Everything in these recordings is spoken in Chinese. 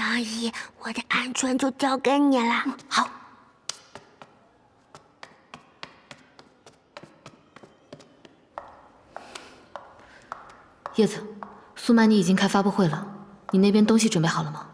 杨姨，我的安全就交给你了。好。叶子，苏曼妮已经开发布会了，你那边东西准备好了吗？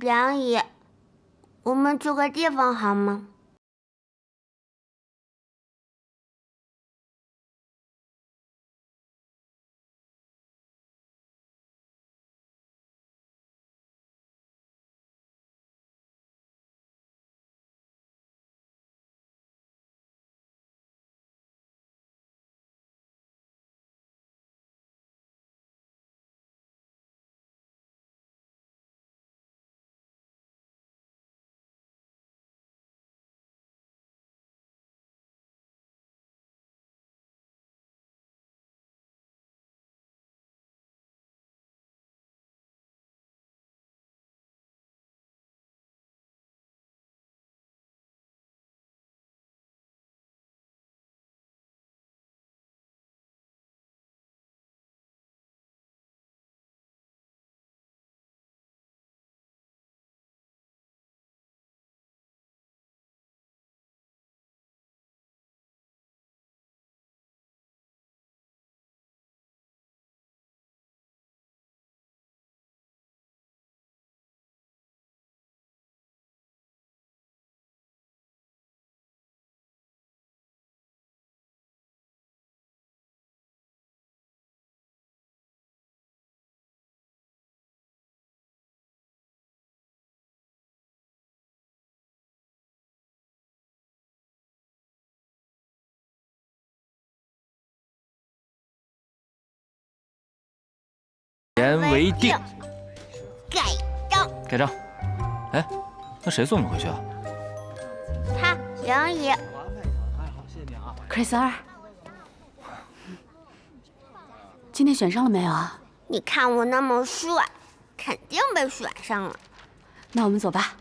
梁姨，我们去个地方好吗？言为定，盖章。盖章。哎，那谁送你回去啊？他，杨姨。Chris 二，今天选上了没有啊？你看我那么帅，肯定被选上了。那我们走吧。